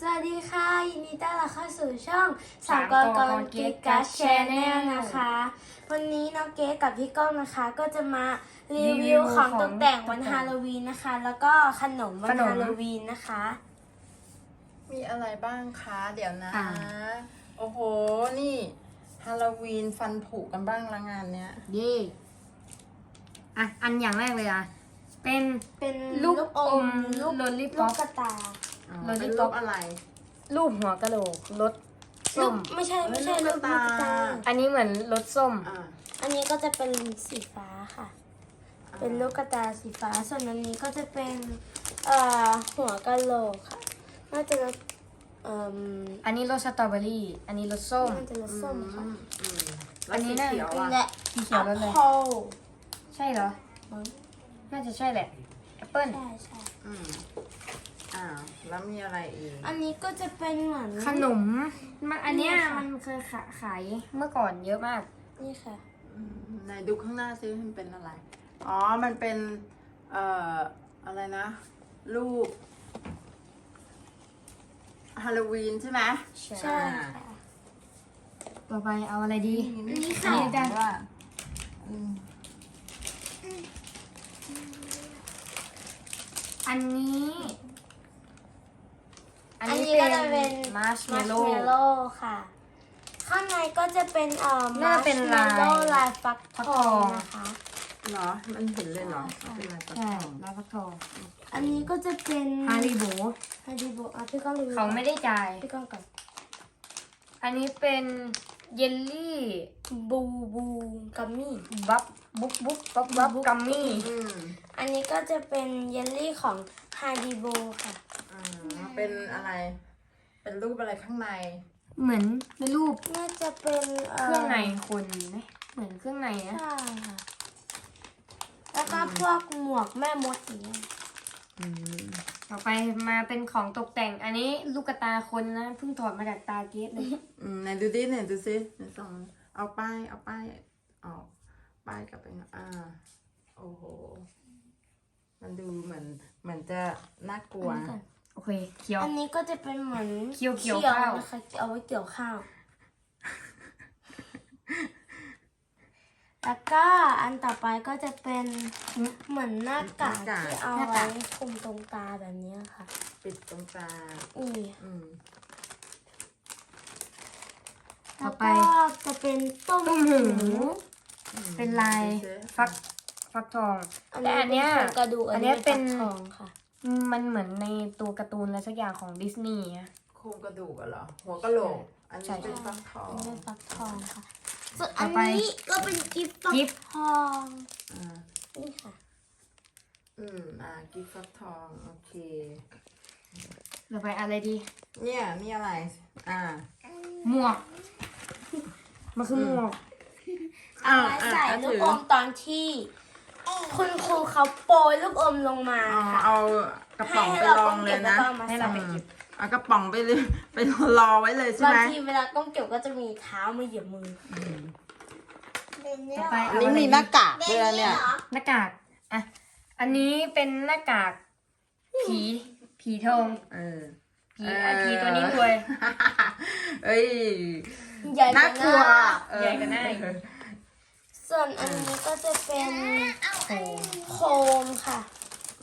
สวัสดีค่ะ ยินดีต้อนรับเข้าสู่ช่องสาสามมกกรรกกรรเกเกตตกักัสสแชแชนนแนแนลลนะคะ วันนี้น้องเกตกับพี่ก้องนะคะ ก็จะมารีรีวิวิววของของตกแต่งวันตกแต่งฮาโลวีนนะคะ แล้วก็ขนมวัขนนม ฮาโลวีนนะคะ มีอะไรบ้างคะ เดี๋ยวนะ อ่า โอ้โห นี่ฮาโลวีนฟันผุกันบ้างละงานเนี้ย เย่อะ อันอย่างแรกเลยอะ เป็น เป็นลูกอมลูก Lollipop ลูกกระตา อ๋อโลลิเป็นปอรูปปอะไร รูปหัวกะโหลกรสลูส้กมไม่ใช่ไม่ใช่เอ้ยลูลูกกกกระระตา ตา อันนี้เหมือนรสส้ม อ่าอันนี้ก็จะเป็นสีฟ้าค่ะ เป็นลูกกระตาสีฟ้า ส่วนอันนี้ก็จะเป็นเอ่อหัวกะโหลกค่ะ น่าจะรสเอ่ออันนี้รสสตรอเบอรี่ อันนี้รสส้ม น่าจะรสส้มค่ะอืมอืมอัแล้วนนี้สีน่ะเขียวอะ และสีเขียวรสเลยโพใช่เหรอน่าจะใช่แหละ แอปเปิ้ล ใช่ใช่อืม อ่าแล้วมีอะไรอีก อันนี้ก็จะเป็นเหมือน ขนม มันอันเนี้ยนี่ค่ะ มันเคยขาขายเมื่อก่อนเยอะมาก นี่ค่ะอืมไหนดูข้างหน้าซิมันเป็นอะไร อ๋อ มันเป็น เอ่อ อะไรนะ รูปฮาโลวีนใช่ไหมใช่ค่ะ ต่อไปเอาอะไรดีนี่ค่ะ อันนี้กันว่าอืมอันนี้อั นนี้ก็จะเป็นมาร์ชเมมัลชโล่เมลโล่ค่ะ ข้างในก็จะเป็นเอ่อน่าจะเป็นลายโล่ลายฟักฟักททอองงนะคะเหรอมันเห็นเลยเหรอใช่เป็นลายปักใช่ทองลายฟักทอง อันนี้ก็จะเป็นฮาริโบฮาริโบอะพี่ก้องรีวิวเขาไม่ได้จ่ายพี่ก้องก่อนอันนี้เป็นเยลลี่บูบูกัมมี่บับบุ๊บบุ๊บบับบับกัมมี่อืมอันนี้ก็จะเป็นเยลลี่ของฮาริโบค่ะ อ่าเป็นอะไร เป็นรูปอะไรข้างใน เหมือนเป็นรูปน่าจะเป็นเครื่องในคนไหมเหมือนเครื่องในนะ ใช่ค่ะ แล้วก็พวกหมวกแม่มดอย่างเงี้ยอืมต่อไปมาเป็นของตกแต่ง อันนี้ลูกกระตาคนนะเพิ่งถอดมาจากตาเกสเลย อืมไหนดูดิไหนดูซิไหนส่องเอาป้ายเอาป้ายออกป้ายกลับไปนะอ่าโอ้โห มันดูเหมือนเหมือนจะน่ากลัว อันนี้ก่อน โอเคเคี้ยว อันนี้ก็จะเป็นเหมือนเคี่ยวเกี่ยวชี่ข้าว นะคะเอาไว้เกี่ยวข้าว แล้วก็อันต่อไปก็จะเป็นเหมือนหน้ากากหน้ากาก ที่เอาหน้าไว้กากคลุมตรงตาแบบนี้ค่ะ ปิดตรงตานี่อืมต่อแล้วไป ก็จะเป็นต้มต้มหมูอืมเป็นลายดูสิฟักฟักทองอันแต่นี้อันเป็เนี้ยนโครงกระดูกอัอันนเนี้นี้ยเป็นเป็น ฟักทองค่ะ มันเหมือนในตัวการ์ตูนอะไรสักอย่างของดิสนีย์อะ โครงกระดูกอะเหรอ หัวกะโหลก อันใช่ นี้เป็นฟักทองอันนี้เป็นฟักทองค่ะ ส่วนต่อัอนไป นี้ก็เป็นกิฟต์ฟักกิฟต์ทองอ่านี่ค่ะ อืมอ่ากิฟต์ฟักทอง โอเคต่อไปอะไรดี เนี่ยนี่อะไร อ่า หมวก มันคือหมวกอ่าไว้ใส่อะลูกถืออมตอนที่คุณครู เขาโปรยลูกอมลงมาอ๋อค่ะ เอากระป๋องไปลองเลยนะ ให้เราไปเก็บ เอากระป๋องไปเลยไปรอไว้เลยใช่บางไหมทีเวลาก้องเก็บก็จะมีเท้ามาเหยียบมืออืมต่อไปอันเอานี้อะไรมีดีหน้ากากด้วยนะเนี่ย หน้ากากอะอันนี้เป็นหน้ากาก ผีผีทองเออ ผีอะผีตัวนี้รวย เอ้ยใหญ่กน่าว่ากลัวหน้าเออ ใหญ่กว่าหน้า ส่วนอันนี้ก็จะเป็นโคมค่ะ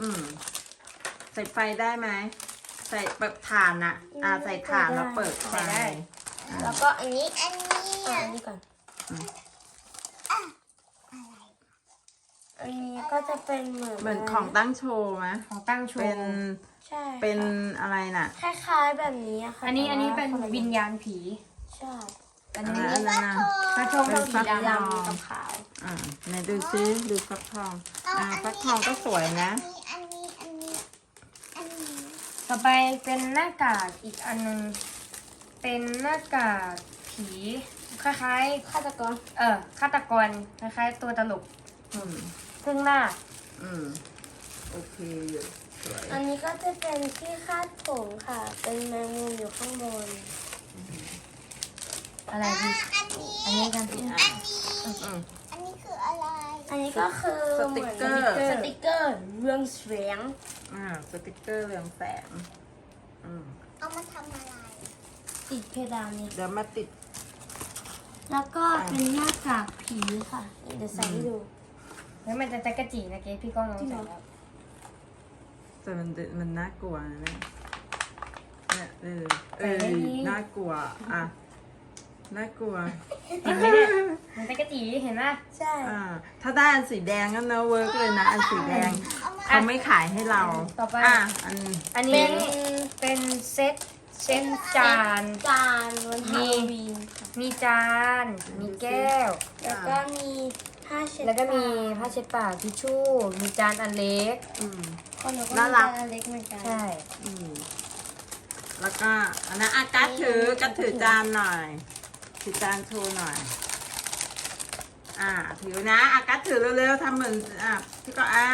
อืม ใส่ไฟได้ไหม ใส่เปิดถ่านอะอ่า ใส่ถ่านแล้วเปิดไฟใส่ได้ แล้วก็อันนี้อันนี้อันนี้ก่อนอืมอันนี้ก็จะเป็นเหมือนเหมือนของตั้งโชว์ไหมของตั้งโชเป็นว์ใช่ เป็นอะไรน่ะ คล้ายๆแบบนี้อะค่ะอันนี้อันนี้เป็นแต่าวิญญาณผี ใช่ อันอันนี้นั้นอันนั้นนะพระทองเป็นสีฟักดำทองดำกับขาวอ่าไหนดูซิดูฟักทอง อ่าฟักทองก็สวยนะ อันนี้อันนี้อันนี้ต่อไปเป็นหน้ากากอีกอันหนึงเป็นหน้ากากผีคล้ายฆาตกรๆเออฆาตกรคล้ายๆตัวตลกอืมครึ่งหน้า อืมโอเคอยู่สวยอันนี้ก็จะเป็นที่คาดผมค่ะ เป็นแมงมุมอยู่ข้างบน อะไรดีอันนี้กันอะอืมอันนี้คืออะไร อันนี้ก็คือสติ๊กเกอร์หมืนสติกเกอร์เรื่องเสียงอ่าสติกเกอร์เรืองแสงอืมเอามาทำอะไร ติดเพดานนี้ เดี๋ยวมาติด แล้วก็เป็นหน้ากากผีค่ะเดี๋ยวใส่ให้ดูแล้วมันจะจักระจีนะเกพี่ก้องลองจริงเหรใส่อแล้วแต่มันมันน่ากลัวนะเนี่ยเนี่ยเออเออน่ากลัวอะ น่ากลัวเห็นไหมเนี่ยมันจักระจีเห็นไหม ใช่ อ่า ถ้าได้อันสีแดงก็เนอะเวิร์กเลยนะ อันสีแดงเอามาเขาไม่ขายให้เราต่อไปอะอันอันเป็นี้นเป็นเซตเซตจาน จานวันฮาโลวีนค่ะมีจาน มีแก้ว แล้วก็มีผ้าเช็ดแล้วก็มีปาผ้าเช็ดปากทิชชู่ มีจานอันเล็ก อืม คนหนูก็น่ามีรัก จานเล็กเหมือนกันใช่ อืมแล้วก็อันนั้นอากัดถือกัดถือจานหน่อย ถือจานโชว์หน่อย อ่าถือนะอากัดถือเร็วๆทำเหมือนอะพี่ก็อ่า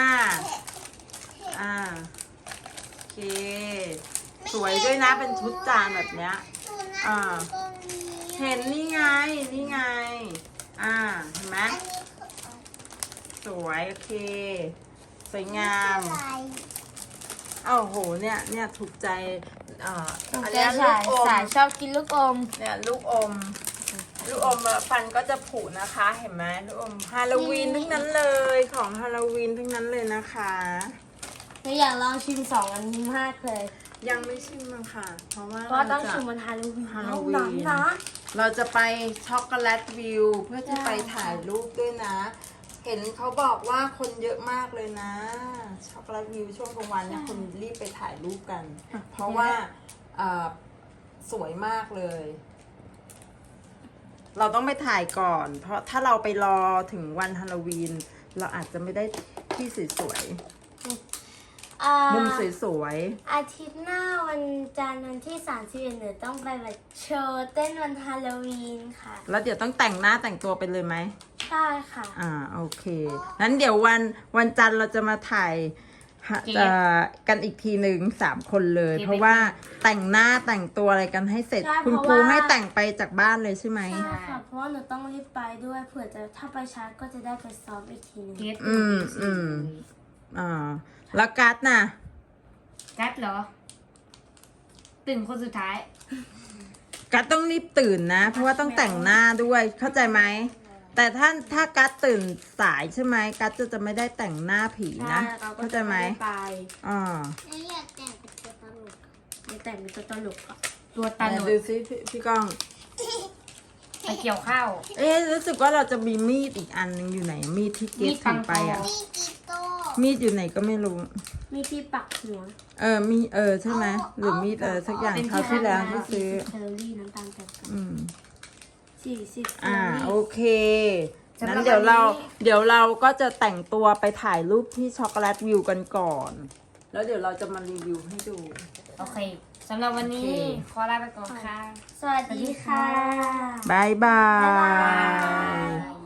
อ่า โอเค สวยด้วยนะเป็นชุดจานแบบเนี้ยดูนะอ่าตรงนี้เห็นนี่ไง นี่ไง อ่า เห็นไหมอันนี้คืออะไรสวย โอเค สวยงามอะไรอ้าวโห เนี่ย เนี่ย ถูกใจอ่าตรงอันเจ้าเนี้ยลูสากยอม สายชอบกินลูกอม เนี่ย ลูกอม ลูกอมอะฟันก็จะผุนะคะเห็นไหมลูกอมฮาโลวีนทั้งนั้นเลยของฮาโลวีนทั้งนั้นเลยนะคะหนูอยากลองชิมสองอันนี้มากเลย ยังไม่ชิมมันค่ะ เพราะว่าเพราะต้องจะชิมวันฮาโลวีนฮาโลวีนเท่านั้นนะเราจะไปช็อกโกแลตวิวเพื่อที่ไปถ่ายรูปด้วยนะ เห็นเขาบอกว่าคนเยอะมากเลยนะ ช็อกโกแลตวิวช่วงกลางวันเนี่ยคนรีบไปถ่ายรูปกัน เพราะว่าเอ่อสวยมากเลย เราต้องไปถ่ายก่อน เพราะถ้าเราไปรอถึงวันฮาโลวีน เราอาจจะไม่ได้ที่สวยอ่าๆมุมสวยอาทิตย์หน้าวันจันทร์วันที่31หนูต้องไปแบบโชว์เต้นวันฮาโลวีนค่ะๆแล้วเดี๋ยวต้องแต่งหน้าแต่งตัวไปเลยไหม ใช่ค่ะ อ่าโอเค นั้นเดี๋ยววันวันจันทร์เราจะมาถ่าย ฮะเกรดเอ่อกันอีกทีหนึ่งสามคนเลยเกรดเพราะว่าแต่งหน้าแต่งตัวอะไรกันให้เสร็จ ใช่คุณเพราะครูว่า ให้แต่งไปจากบ้านเลยใช่ไหม ใช่ค่ะเพราะว่าหนูต้องรีบไปด้วยเผื่อจะถ้าไปช้าก็จะได้ไปซ้อมอีกทีหนึงเกสอืมอืม อ่า แล้วกัดน่ะ กัดเหรอ ตื่นคนสุดท้ายกัดต้องรีบตื่นนะ เพราะว่าต้องแต่งหน้าด้วยเข้าใจไหม แต่ถ้าถ้ากัดตื่นสายใช่ไหมกัดจะจะไม่ได้แต่งหน้าผีนะใช่เราก็เข้าใจไหมไปอ่าแล้วอยากแต่งเป็นตัวตลกเดี๋ยวแต่งเป็นตัวตลกค่ะตัวตาไหนหลดูดซิพี่พี่ก้องไปเกี่ยวข้าว เอ๊ะรู้สึกว่าเราจะมีมีดอีกอันหนึงอยู่ไหน มีดที่เกมีสดปัถืงอไปอะปอนี่กีโต้มีดอยู่ไหนก็ไม่รู้ มีที่ปักหัว เออ มี เออ ใช่ไหมหรือมีดเออสักอย่างเป็นคราวที่แล้วที่ซื้อสี่สิบแคลอรี่น้ำตาลแปดกรัมอืม สี่สิบแคลอ่าอโอรี่เคสำหรับนั้นเดี๋ยวเราวันนี้เดี๋ยวเราก็จะแต่งตัวไปถ่ายรูปที่ช็อกโกแลตวิวกันก่อน แล้วเดี๋ยวเราจะมารีวิวให้ดู โอเคสำหรับวันนี้โอเคขอลาไปก่อนค่ะ สวัสดีค่ะบายบาบ๊ายบายย